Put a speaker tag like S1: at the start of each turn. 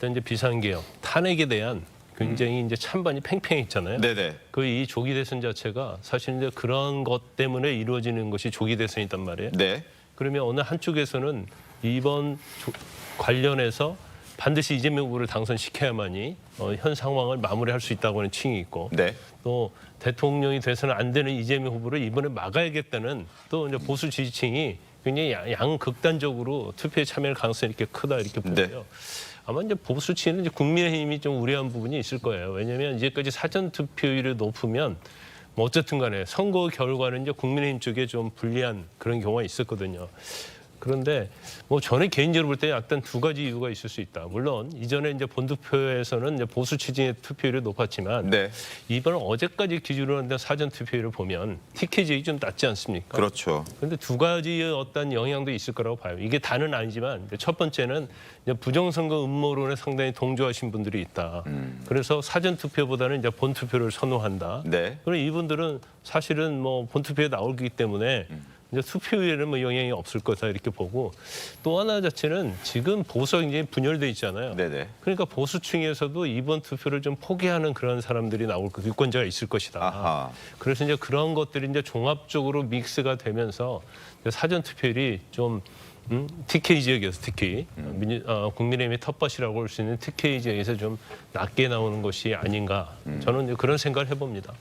S1: 일단 이제 비상개혁 탄핵에 대한 굉장히 이제 찬반이 팽팽했잖아요.
S2: 네네.
S1: 그 이 조기 대선 자체가 사실 이제 그런 것 때문에 이루어지는 것이 조기 대선이단 말이에요.
S2: 네.
S1: 그러면 어느 한쪽에서는 이번 조- 관련해서 반드시 이재명 후보를 당선시켜야만이 어, 현 상황을 마무리할 수 있다고 하는 층이 있고
S2: 네.
S1: 또 대통령이 돼서는 안 되는 이재명 후보를 이번에 막아야겠다는 또 이제 보수 지지층이 굉장히 양- 양극단적으로 투표에 참여할 가능성이 이렇게 크다 이렇게
S2: 네.
S1: 보고요. 아마 이제 보수 치는 이제 국민의힘이 좀 우려한 부분이 있을 거예요. 왜냐하면 이제까지 사전 투표율이 높으면 뭐 어쨌든 간에 선거 결과는 이제 국민의힘 쪽에 좀 불리한 그런 경우가 있었거든요. 그런데 뭐 저는 개인적으로 볼 때 약간 두 가지 이유가 있을 수 있다. 물론 이전에 이제 본투표에서는 이제 보수 지지의 투표율이 높았지만
S2: 네.
S1: 이번 어제까지 기준으로 한는 사전 투표율을 보면 TK제이 좀 낮지 않습니까?
S2: 그렇죠.
S1: 그런데 두 가지의 어떤 영향도 있을 거라고 봐요. 이게 다는 아니지만 첫 번째는 이제 부정선거 음모론에 상당히 동조하신 분들이 있다. 그래서 사전 투표보다는 이제 본 투표를 선호한다.
S2: 네.
S1: 그럼 이분들은 사실은 뭐 본 투표에 나오기 때문에 이제 투표율에는 뭐 영향이 없을 거다 이렇게 보고 또 하나 자체는 지금 보수가 굉장히 분열돼 있잖아요.
S2: 네네.
S1: 그러니까 보수층에서도 이번 투표를 좀 포기하는 그런 사람들이 나올 거 유권자가 있을 것이다.
S2: 아하.
S1: 그래서 이제 그런 것들이 이제 종합적으로 믹스가 되면서 사전 투표율이 좀 음, TK 지역에서 특히 민주, 어, 국민의힘의 텃밭이라고 할 수 있는 TK 지역에서 좀 낮게 나오는 것이 아닌가 저는 이제 그런 생각을 해봅니다.